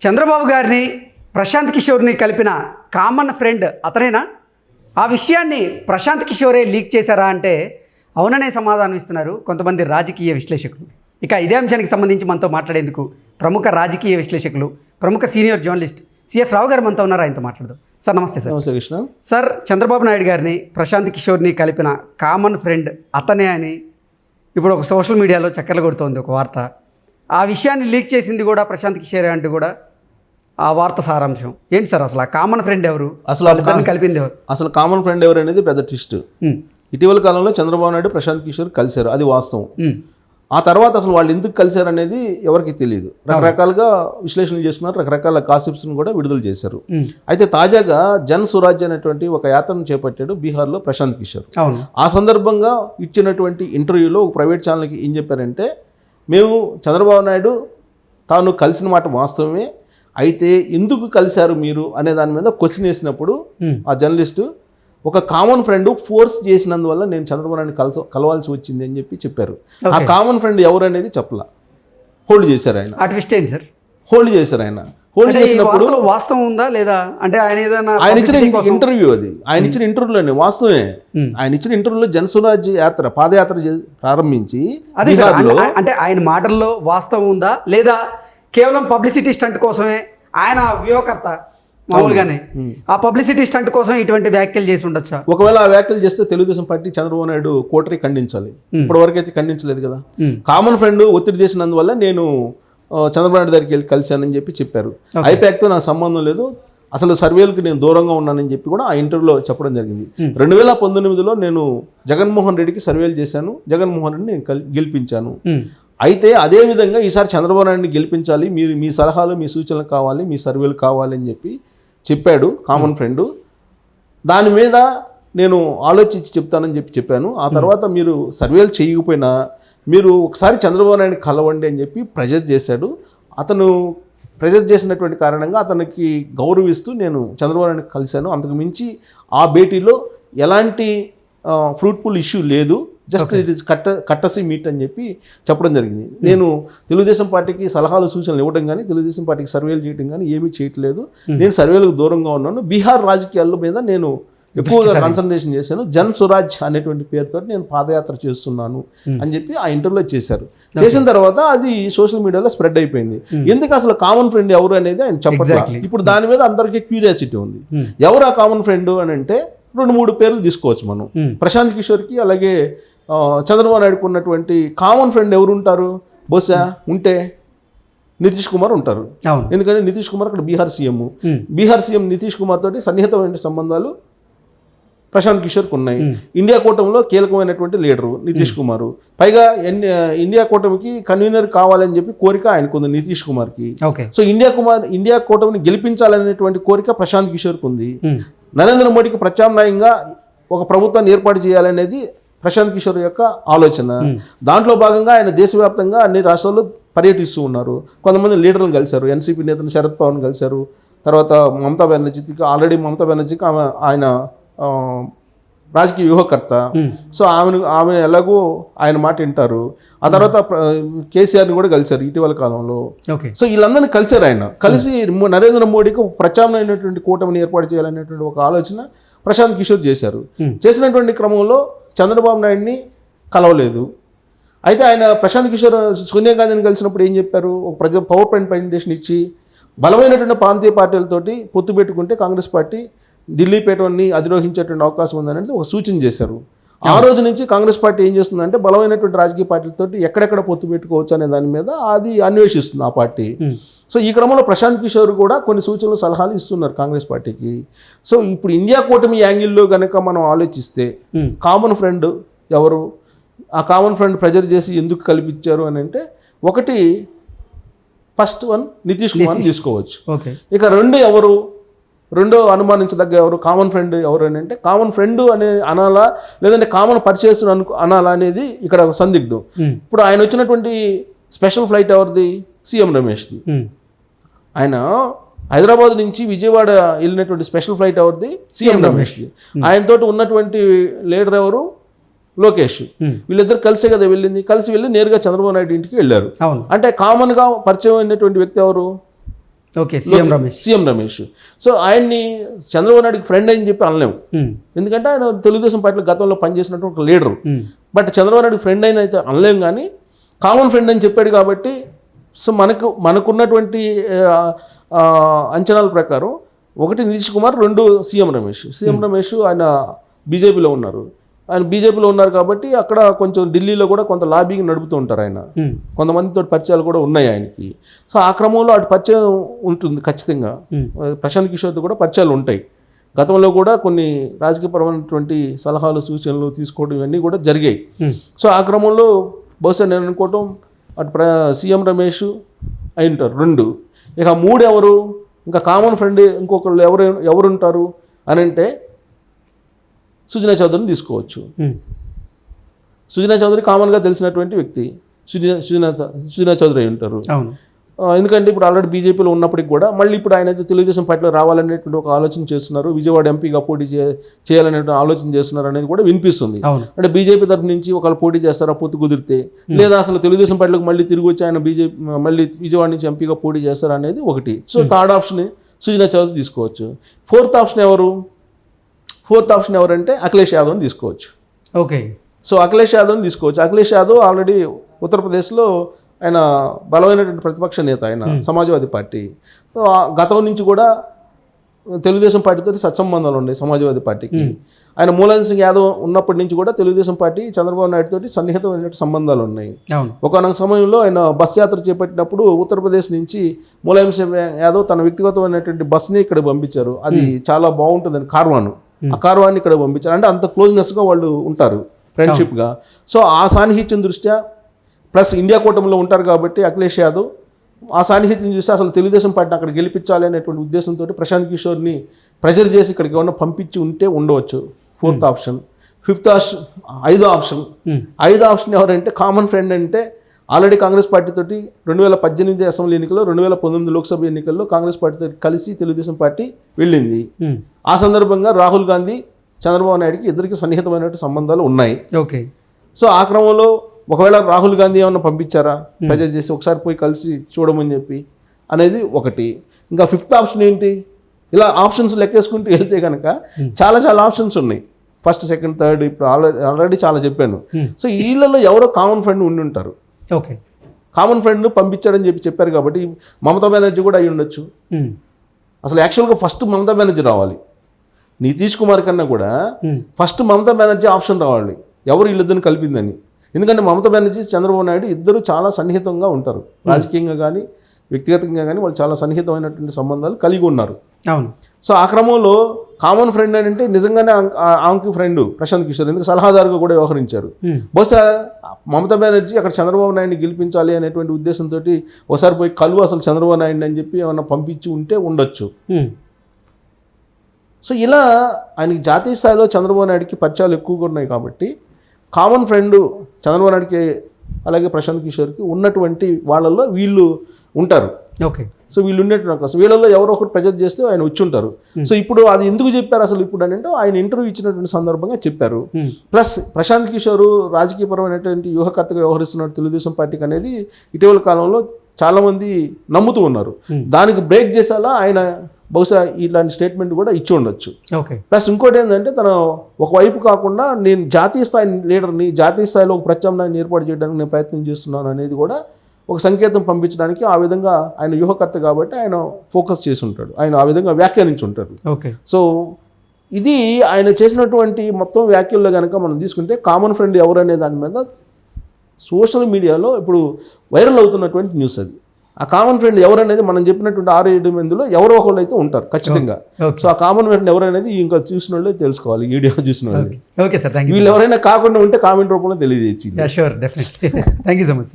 చంద్రబాబు గారిని ప్రశాంత్ కిషోర్ని కలిపిన common friend అతనేనా? ఆ విషయాన్ని ప్రశాంత్ కిషోరే లీక్ చేశారా అంటే అవుననే సమాధానం ఇస్తున్నారు కొంతమంది రాజకీయ విశ్లేషకులు. ఇక ఇదే అంశానికి సంబంధించి మనతో మాట్లాడేందుకు ప్రముఖ రాజకీయ విశ్లేషకులు ప్రముఖ సీనియర్ జర్నలిస్ట్ సిఎస్ రావు గారు మనతో ఉన్నారు? ఆయనతో మాట్లాడదాం. సార్ నమస్తే సార్. నమస్తే కృష్ణ. సార్ చంద్రబాబు నాయుడు గారిని ప్రశాంత్ కిషోర్ని కలిపిన కామన్ ఫ్రెండ్ అతనే అని ఇప్పుడు ఒక సోషల్ మీడియాలో చక్కర్లు కొడుతోంది ఒక వార్త. ఆ విషయాన్ని లీక్ చేసింది కూడా ప్రశాంత్ కిషోర్ అంటూ కూడా ఆ వార్త సారాంశం. ఏంటి సార్ అసలు ఆ కామన్ ఫ్రెండ్ ఎవరు? అసలు వాళ్ళిద్దరిని కలిపింది ఎవరు? అసలు కామన్ ఫ్రెండ్ ఎవరు అనేది పెద్ద ట్విస్ట్ ఇటీవల కాలంలో చంద్రబాబు నాయుడు ప్రశాంత్ కిషోర్ కలిశారు. అది వాస్తవం. ఆ తర్వాత అసలు వాళ్ళు ఎందుకు కలిశారు అనేది ఎవరికి తెలియదు. రకరకాలుగా విశ్లేషణలు చేస్తున్నారు. రకరకాల కాసిప్స్ను కూడా విడుదల చేశారు. అయితే తాజాగా జన్ స్వరాజ్య అనేటువంటి ఒక యాత్రను చేపట్టాడు బీహార్లో ప్రశాంత్ కిషోర్. ఆ సందర్భంగా ఇచ్చినటువంటి ఇంటర్వ్యూలో ఒక ప్రైవేట్ ఛానల్కి ఏం చెప్పారంటే మేము చంద్రబాబు నాయుడు తాను కలిసిన మాట వాస్తవమే. అయితే ఎందుకు కలిశారు మీరు అనే దాని మీద క్వశ్చన్ వేసినప్పుడు ఉమ్, ఆ జర్నలిస్టు ఒక కామన్ ఫ్రెండ్ ఫోర్స్ చేసినందువల్ల నేను చంద్రబాబు కలస కలవాల్సి వచ్చింది అని చెప్పి చెప్పారు. ఆ కామన్ ఫ్రెండ్ ఎవరు అనేది చెప్పలా. హోల్డ్ చేశారు ఆయన. ఏంటి సార్? హోల్డ్ చేశారు ఆయన. హోల్డ్ చేసినప్పుడు వాస్తవం ఉందా లేదా? అంటే ఆయన ఏదైనా ఆయన ఇచ్చిన ఇంటర్వ్యూ అది. ఆయన ఇచ్చిన ఇంటర్వ్యూలోనే వాస్తవమే. ఆయన ఇచ్చిన ఇంటర్వ్యూలో జనస్వరాజ్ యాత్ర పాదయాత్ర ప్రారంభించి అదే అంటే ఆయన మాటల్లో వాస్తవం ఉందా లేదా? కేవలం పబ్లిసిటీ స్టంట్ కోసమే ఆయన వ్యూహకర్త మామూలుగానే. ఆ పబ్లిసిటీ స్టంట్ కోసం ఇటువంటి వ్యాఖ్యలు చేసి ఉండొచ్చా? ఒకవేళ ఆ వ్యాఖ్యలు చేస్తే తెలుగుదేశం పార్టీ చంద్రబాబు నాయుడు కోటరీ ఖండించాలి. ఇప్పటి వరకు అయితే ఖండించలేదు కదా. కామన్ ఫ్రెండ్ ఒత్తిడి చేసినందువల్ల నేను చంద్రబాబు నాయుడు దగ్గరికి వెళ్ళి కలిశానని చెప్పి చెప్పారు. ఐపాక్తో నాకు సంబంధం లేదు. అసలు సర్వేలకు నేను దూరంగా ఉన్నానని చెప్పి కూడా ఆ ఇంటర్వ్యూలో చెప్పడం జరిగింది. రెండు వేల పంతొమ్మిదిలో నేను జగన్మోహన్ రెడ్డికి సర్వేలు చేశాను. జగన్మోహన్ రెడ్డిని నేను గెలిపించాను. అయితే అదే విధంగా ఈసారి చంద్రబాబు నాయుడిని గెలిపించాలి మీరు మీ సలహాలు మీ సూచనలు కావాలి మీ సర్వేలు కావాలి అని చెప్పి చెప్పాడు కామన్ ఫ్రెండ్. దాని మీద నేను ఆలోచించి చెప్తానని చెప్పి చెప్పాను. ఆ తర్వాత మీరు సర్వేలు చేయకపోయినా మీరు ఒకసారి చంద్రబాబు నాయుడిని కలవండి అని చెప్పి ప్రెజర్ చేశాడు. అతను ప్రెజర్ చేసినటువంటి కారణంగా అతనికి గౌరవిస్తూ నేను చంద్రబాబు నాయుడిని కలిశాను. అంతకు మించి ఆ భేటీలో ఎలాంటి ఫ్రూట్ఫుల్ ఇష్యూ లేదు. జస్ట్ ఇట్ ఇస్ కట్ట కట్టసి మీట్ అని చెప్పి చెప్పడం జరిగింది. నేను తెలుగుదేశం పార్టీకి సలహాలు సూచనలు ఇవ్వడం కానీ తెలుగుదేశం పార్టీకి సర్వేలు చేయడం కానీ ఏమీ చేయట్లేదు. నేను సర్వేలకు దూరంగా ఉన్నాను. బీహార్ రాజకీయాల మీద నేను ఎక్కువగా కాన్సన్ట్రేషన్ చేశాను. జన్ స్వరాజ్ అనేటువంటి పేరుతో నేను పాదయాత్ర చేస్తున్నాను అని చెప్పి ఆ ఇంటర్వ్యూలో చేశారు. చేసిన తర్వాత అది సోషల్ మీడియాలో స్ప్రెడ్ అయిపోయింది. ఎందుకు అసలు కామన్ ఫ్రెండ్ ఎవరు అనేది ఆయన చెప్పట్లేదు. ఇప్పుడు దాని మీద అందరికీ క్యూరియాసిటీ ఉంది. ఎవరు ఆ కామన్ ఫ్రెండ్ అని అంటే రెండు మూడు పేర్లు తీసుకోవచ్చు మనం. Hmm. ప్రశాంత్ కిషోర్కి అలాగే చంద్రబాబు నాయుడుకు ఉన్నటువంటి కామన్ ఫ్రెండ్ ఎవరు ఉంటారు బహుశా ఉంటే నితీష్ కుమార్ ఉంటారు. ఎందుకంటే నితీష్ కుమార్ అక్కడ బీహార్ సీఎం. బీహార్ సీఎం నితీష్ కుమార్ తోటి సన్నిహితమైన సంబంధాలు ప్రశాంత్ కిషోర్కి ఉన్నాయి. ఇండియా కూటమిలో కీలకమైనటువంటి లీడరు నితీష్ కుమార్. పైగా ఇండియా కూటమికి కన్వీనర్ కావాలని చెప్పి కోరిక ఆయనకు ఉంది నితీష్ కుమార్కి. సో ఇండియా కుమార్ ఇండియా కూటమిని గెలిపించాలనేటువంటి కోరిక ప్రశాంత్ కిషోర్కి ఉంది. నరేంద్ర మోడీకి ప్రత్యామ్నాయంగా ఒక ప్రభుత్వాన్ని ఏర్పాటు చేయాలనేది ప్రశాంత్ కిషోర్ యొక్క ఆలోచన. దాంట్లో భాగంగా ఆయన దేశవ్యాప్తంగా అన్ని రాష్ట్రాల్లో పర్యటిస్తూ ఉన్నారు. కొంతమంది లీడర్లను కలిశారు. ఎన్సీపీ నేతను శరద్ పవార్ కలిశారు. తర్వాత మమతా బెనర్జీకి ఆల్రెడీ మమతా బెనర్జీకి ఆమె ఆయన రాజకీయ వ్యూహకర్త. సో ఆమెను ఆమె ఎలాగో ఆయన మాట వింటారు. ఆ తర్వాత కేసీఆర్ని కూడా కలిశారు ఇటీవల కాలంలో. సో వీళ్ళందరినీ కలిశారు ఆయన. కలిసి నరేంద్ర మోడీకి ప్రత్యామ్నాయమైనటువంటి కూటమిని ఏర్పాటు చేయాలనేటువంటి ఒక ఆలోచన ప్రశాంత్ కిషోర్ చేశారు. చేసినటువంటి క్రమంలో చంద్రబాబు నాయుడిని కలవలేదు. అయితే ఆయన ప్రశాంత్ కిషోర్ సోనియా గాంధీని కలిసినప్పుడు ఏం చెప్పారు? ఒక ప్రజ పవర్ పాయింట్ ప్రజెంటేషన్ ఇచ్చి బలమైనటువంటి ప్రాంతీయ పార్టీలతోటి పొత్తు పెట్టుకుంటే కాంగ్రెస్ పార్టీ ఢిల్లీ పేటని అధిరోహించేటువంటి అవకాశం ఉందనేది ఒక సూచన చేశారు. ఆ రోజు నుంచి కాంగ్రెస్ పార్టీ ఏం చేస్తుందంటే బలమైనటువంటి రాజకీయ పార్టీలతోటి ఎక్కడెక్కడ పొత్తు పెట్టుకోవచ్చు అనే దాని మీద అది అన్వేషిస్తుంది ఆ పార్టీ. ఉమ్, సో ఈ క్రమంలో ప్రశాంత్ కిషోర్ కూడా కొన్ని సూచనలు సలహాలు ఇస్తున్నారు కాంగ్రెస్ పార్టీకి. సో ఇప్పుడు ఇండియా కూటమి యాంగిల్లో కనుక మనం ఆలోచిస్తే కామన్ ఫ్రెండ్ ఎవరు? ఆ కామన్ ఫ్రెండ్ ప్రెజర్ చేసి ఎందుకు కల్పించారు అని అంటే ఒకటి ఫస్ట్ వన్ నితీష్ కుమార్ తీసుకోవచ్చు. ఇక రెండు ఎవరు? రెండో అనుమానించదగ్గ ఎవరు? కామన్ ఫ్రెండ్ ఎవరు అని అంటే కామన్ ఫ్రెండ్ అనే అనాలా లేదంటే కామన్ పర్చేస్ అనుకు అనాలా అనేది ఇక్కడ ఒక సందిగ్ధం. ఇప్పుడు ఆయన వచ్చినటువంటి స్పెషల్ ఫ్లైట్ ఎవరిది? సీఎం రమేష్ది. ఆయన హైదరాబాద్ నుంచి విజయవాడ వెళ్ళినటువంటి స్పెషల్ ఫ్లైట్ ఎవరిది? సీఎం రమేష్ది. ఆయనతో ఉన్నటువంటి లీడర్ ఎవరు? లోకేష్. వీళ్ళిద్దరు కలిసే కదా వెళ్ళింది. కలిసి వెళ్ళి నేరుగా చంద్రబాబు నాయుడు ఇంటికి వెళ్ళారు. అంటే కామన్గా పరిచయం అయినటువంటి వ్యక్తి ఎవరు? Okay CM Ramesh. CM Ramesh. So ఆయన్ని చంద్రబాబు నాయుడుకి ఫ్రెండ్ అని చెప్పి అనలేము. ఉమ్, ఎందుకంటే ఆయన తెలుగుదేశం పార్టీలో గతంలో పనిచేసినట్టు ఒక leader but Chandrababu Naidu friend అయిన అయితే అనలేం కానీ కామన్ ఫ్రెండ్ అని చెప్పాడు కాబట్టి సో మనకు మనకున్నటువంటి అంచనాల ప్రకారం ఒకటి నితీష్ కుమార్ రెండు సీఎం రమేష్. సీఎం రమేష్ ఆయన బీజేపీలో ఉన్నారు. ఆయన బీజేపీలో ఉన్నారు కాబట్టి అక్కడ కొంచెం ఢిల్లీలో కూడా కొంత లాబింగ్ నడుపుతూ ఉంటారు ఆయన. కొంతమందితో పరిచయాలు కూడా ఉన్నాయి ఆయనకి. సో ఆ క్రమంలో అటు పరిచయం ఉంటుంది ఖచ్చితంగా. ప్రశాంత్ కిషోర్తో కూడా పరిచయాలు ఉంటాయి. గతంలో కూడా కొన్ని రాజకీయపరమైనటువంటి సలహాలు సూచనలు తీసుకోవడం ఇవన్నీ కూడా జరిగాయి. సో ఆ క్రమంలో బహుశా నేను అనుకోవటం అటు ప్ర సీఎం రమేష్ అయి ఉంటారు రెండు. ఇక మూడు ఎవరు ఇంకా కామన్ ఫ్రెండ్ ఇంకొకళ్ళు ఎవరు ఎవరు ఉంటారు అని అంటే సుజనా చౌదరిని తీసుకోవచ్చు. సుజనా చౌదరి కామన్గా తెలిసినటువంటి వ్యక్తి. సుజనా సుజనా సుజనా చౌదరి అయి ఉంటారు. ఎందుకంటే ఇప్పుడు ఆల్రెడీ బీజేపీలో ఉన్నప్పటికి కూడా మళ్ళీ ఇప్పుడు ఆయన అయితే తెలుగుదేశం పార్టీలో రావాలనేటువంటి ఒక ఆలోచన చేస్తున్నారు. విజయవాడ ఎంపీగా పోటీ చే చేయాలనే ఆలోచన చేస్తున్నారు అనేది కూడా వినిపిస్తుంది. అంటే బీజేపీ తరఫు నుంచి ఒకళ్ళు పోటీ చేస్తారా పొత్తు కుదిరితే లేదా అసలు తెలుగుదేశం పార్టీలోకి మళ్ళీ తిరిగి వచ్చి ఆయన బీజేపీ మళ్ళీ విజయవాడ నుంచి ఎంపీగా పోటీ చేస్తారా అనేది ఒకటి. So third option Sujana Chowdary తీసుకోవచ్చు. ఫోర్త్ ఆప్షన్ ఎవరు? ఫోర్త్ ఆప్షన్ ఎవరంటే అఖిలేష్ యాదవ్ని తీసుకోవచ్చు. ఓకే. సో అఖిలేష్ యాదవ్ని తీసుకోవచ్చు. అఖిలేష్ యాదవ్ ఆల్రెడీ ఉత్తరప్రదేశ్లో ఆయన బలమైనటువంటి ప్రతిపక్ష నేత ఆయన సమాజ్వాదీ పార్టీ. గతం నుంచి కూడా తెలుగుదేశం పార్టీతో సత్సంబంధాలు ఉన్నాయి సమాజ్వాదీ పార్టీకి. ఆయన ములాయం సింగ్ యాదవ్ ఉన్నప్పటి నుంచి కూడా తెలుగుదేశం పార్టీ చంద్రబాబు నాయుడు తోటి సన్నిహితమైన సంబంధాలు ఉన్నాయి. ఒకనొక సమయంలో ఆయన బస్ యాత్ర చేపట్టినప్పుడు ఉత్తరప్రదేశ్ నుంచి ములాయం సింగ్ యాదవ్ తన వ్యక్తిగతమైనటువంటి బస్ని ఇక్కడ పంపించారు. అది చాలా బాగుంటుందని కార్వాన్ ఆ కార్వాన్ని ఇక్కడ పంపించారు. అంటే అంత క్లోజ్నెస్గా వాళ్ళు ఉంటారు ఫ్రెండ్షిప్గా సో ఆ సాన్నిహిత్యం దృష్ట్యా ప్లస్ ఇండియా కూటమిలో ఉంటారు కాబట్టి అఖిలేష్ యాదవ్ ఆ సాన్నిహిత్యం చూసి అసలు తెలుగుదేశం పార్టీని అక్కడ గెలిపించాలి అనేటువంటి ఉద్దేశంతో ప్రశాంత్ కిషోర్ని ప్రెజర్ చేసి ఇక్కడికి ఏమన్నా పంపించి ఉంటే ఉండవచ్చు. ఫోర్త్ ఆప్షన్ ఫిఫ్త్ ఆప్షన్ ఐదో ఆప్షన్ ఉమ్, ఐదో ఆప్షన్ ఎవరంటే కామన్ ఫ్రెండ్ అంటే ఆల్రెడీ కాంగ్రెస్ పార్టీ తోటి రెండు వేల పద్దెనిమిది అసెంబ్లీ ఎన్నికల్లో రెండు వేల పంతొమ్మిది లోక్సభ ఎన్నికల్లో కాంగ్రెస్ పార్టీతో కలిసి తెలుగుదేశం పార్టీ వెళ్ళింది. ఉమ్, ఆ సందర్భంగా రాహుల్ గాంధీ చంద్రబాబు నాయుడుకి ఇద్దరికి సన్నిహితమైనటువంటి సంబంధాలు ఉన్నాయి. ఓకే సో ఆ క్రమంలో ఒకవేళ రాహుల్ గాంధీ ఏమన్నా పంపించారా? ప్రజలు చేసి ఒకసారి పోయి కలిసి చూడమని చెప్పి అనేది ఒకటి. ఇంకా ఫిఫ్త్ ఆప్షన్ ఏంటి? ఇలా ఆప్షన్స్ లెక్కేసుకుంటూ వెళ్తే కనుక చాలా చాలా ఆప్షన్స్ ఉన్నాయి. ఫస్ట్ సెకండ్ థర్డ్ ఇప్పుడు ఆల్రెడీ ఆల్రెడీ చాలా చెప్పాను. సో వీళ్ళలో ఎవరో కామన్ ఫ్రెండ్ ఉండి ఉంటారు. ఓకే. కామన్ ఫ్రెండ్ పంపించారని చెప్పి చెప్పారు కాబట్టి మమతా బెనర్జీ కూడా అయి ఉండొచ్చు. అసలు యాక్చువల్గా ఫస్ట్ మమతా బెనర్జీ రావాలి. నితీష్ కుమార్ కన్నా కూడా ఫస్ట్ మమతా బెనర్జీ ఆప్షన్ రావాలి. ఎవరు వీళ్ళిద్దరిని కలిపిందని. ఎందుకంటే మమతా బెనర్జీ చంద్రబాబు నాయుడు ఇద్దరు చాలా సన్నిహితంగా ఉంటారు. రాజకీయంగా కానీ వ్యక్తిగతంగా కానీ వాళ్ళు చాలా సన్నిహితమైనటువంటి సంబంధాలు కలిగి ఉన్నారు. అవును. సో ఆ క్రమంలో కామన్ ఫ్రెండ్ అంటే నిజంగానే ఆమెకి ఫ్రెండ్ ప్రశాంత్ కిషోర్ ఎందుకు సలహాదారుగా కూడా వ్యవహరించారు. బహుశా మమతా బెనర్జీ అక్కడ చంద్రబాబు నాయుడిని గెలిపించాలి అనేటువంటి ఉద్దేశంతో ఒకసారి పోయి కలువు అసలు చంద్రబాబు నాయుడిని అని చెప్పి ఏమన్నా పంపించి ఉంటే ఉండొచ్చు. సో ఇలా ఆయనకి జాతీయ స్థాయిలో చంద్రబాబు నాయుడుకి పరిచయాలు ఎక్కువగా ఉన్నాయి కాబట్టి కామన్ ఫ్రెండ్ చంద్రబాబు నాయుడుకి అలాగే ప్రశాంత్ కిషోర్కి ఉన్నటువంటి వాళ్ళల్లో వీళ్ళు ఉంటారు. ఓకే. సో వీళ్ళు ఉండేటువంటి అవకాశం వీళ్ళలో ఎవరో ఒకరు ప్రెజర్ చేస్తే ఆయన వచ్చి ఉంటారు సో ఇప్పుడు అది ఎందుకు చెప్పారు అసలు ఇప్పుడు అని అంటే ఆయన ఇంటర్వ్యూ ఇచ్చినటువంటి సందర్భంగా చెప్పారు. ప్లస్ ప్రశాంత్ కిషోర్ రాజకీయపరమైనటువంటి వ్యూహకర్తగా వ్యవహరిస్తున్న తెలుగుదేశం పార్టీకి అనేది ఇటీవల కాలంలో చాలామంది నమ్ముతూ ఉన్నారు. దానికి బ్రేక్ చేసేలా ఆయన బహుశా ఇలాంటి స్టేట్మెంట్ కూడా ఇచ్చి ఉండొచ్చు. ఓకే. ప్లస్ ఇంకోటి ఏంటంటే తను ఒకవైపు కాకుండా నేను జాతీయ స్థాయి లీడర్ని జాతీయ స్థాయిలో ఒక ప్రత్యామ్నాయాన్ని ఏర్పాటు చేయడానికి నేను ప్రయత్నం చేస్తున్నాను అనేది కూడా ఒక సంకేతం పంపించడానికి ఆ విధంగా ఆయన వ్యూహకర్త కాబట్టి ఆయన ఫోకస్ చేసి ఉంటాడు. ఆయన ఆ విధంగా వ్యాఖ్యానించి ఉంటారు ఓకే. సో ఇది ఆయన చేసినటువంటి మొత్తం వ్యాఖ్యల్లో కనుక మనం తీసుకుంటే కామన్ ఫ్రెండ్ ఎవరు అనే దాని మీద సోషల్ మీడియాలో ఇప్పుడు వైరల్ అవుతున్నటువంటి న్యూస్ అది. ఆ కామన్ ఫ్రెండ్ ఎవరు అనేది మనం చెప్పినటువంటి ఆరు ఏడు మందిలో ఎవరో ఒకళ్ళు అయితే ఉంటారు ఖచ్చితంగా. సో ఆ కామన్ ఫ్రెండ్ ఎవరు అనేది ఇంకా చూసిన వాళ్ళే తెలుసుకోవాలి వీడియో చూసిన వాళ్ళు. వీళ్ళు ఎవరైనా కాకుండా ఉంటే కామెంట్ రూపంలో తెలియజేయచ్చు థ్యాంక్ యూ సో మచ్